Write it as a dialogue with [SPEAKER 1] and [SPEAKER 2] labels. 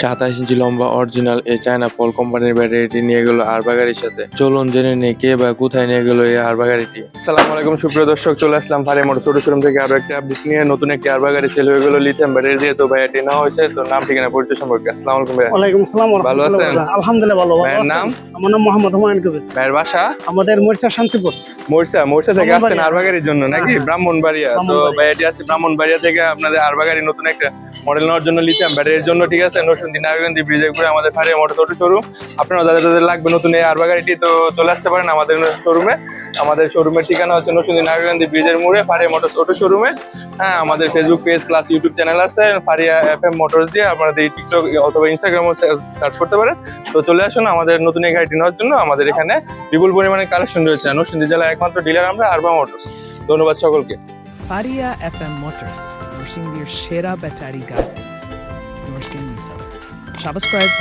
[SPEAKER 1] সাতাশ ইঞ্চি লম্বা অরিজিনাল এই চায়না পল কোম্পানির ব্যাটারিটি নিয়ে গেল আরবা গাড়ির সাথে। চলুন জেনে নেই কে বা কোথায় নিয়ে গেল এই আরবা গাড়িটি সালাম আলাইকুম সুপ্রিয় দর্শক চলে আসলাম ভারে মোটর ছোট শোরুম থেকে আরও একটা আপডেট নিয়ে। নতুন একটি আরবা গাড়ি সেল হয়ে গেল লিথিয়াম ব্যাটারি দিয়ে তো ভাই এটি নেওয়া হয়েছে তো নাম ঠিকানা পরিচয় সম্পর্কে। আসসালামু আলাইকুম ভাই
[SPEAKER 2] ওয়ালাইকুম আসসালাম
[SPEAKER 1] ভালো আছেন?
[SPEAKER 2] আলহামদুলিল্লাহ ভালো ভালো
[SPEAKER 1] নাম?
[SPEAKER 2] আমার নাম মোহাম্মদ হুমায়ুন কবির।
[SPEAKER 1] ভাইয়ের বাসা?
[SPEAKER 2] আমাদের মরিচা শান্তিপুর।
[SPEAKER 1] মোরসা মোরসা থেকে আসছেন
[SPEAKER 2] ব্রাহ্মণবাড়িয়া।
[SPEAKER 1] আরবা গাড়ির জন্য নাকি?
[SPEAKER 2] হ্যাঁ।
[SPEAKER 1] ব্রাহ্মণবাড়িয়া। তো। ভাই এটি আসছে ব্রাহ্মণবাড়িয়া থেকে আপনাদের আরবা গাড়ি নতুন একটা মডেল নেওয়ার জন্য লিথিয়াম ব্যাটারির জন্য ঠিক আছে? নরসিংদী নারায়ণগঞ্জ ব্রিজে ঘুরে আমাদের ফারে মোটর ছোট শোরুম আপনারা যাদের যাদের লাগবে নতুন এই আরবা গাড়িটি তো চলে আসতে পারেন আমাদের শোরুমে আমাদের শোরুমের ঠিকানা হচ্ছে নরসিংদী নারায়ণগঞ্জ ব্রিজের মোড়ে ফারিয়া মোটর ছোট শোরুমে হ্যাঁ আমাদের Facebook page plus YouTube channel আছে ফারিয়া এফ এম মোটরস দিয়ে আপনাদের টিকটক অথবা ইনস্টাগ্রামও সার্চ করতে পারেন। তো চলে আসুন, আমাদের নতুন এই গাড়িটি নেওয়ার জন্য। আমাদের এখানে বিপুল পরিমাণে কালেকশন রয়েছে। নরসিংদী জেলার একমাত্র ডিলার আমরা আরবা মোটরস ধন্যবাদ সকলকে।
[SPEAKER 3] ফারিয়া এফ এম মোটরস নরসিংদীর সেরা ব্যাটারি গাড়ি, নরসিংদী সাবস্ক্রাইব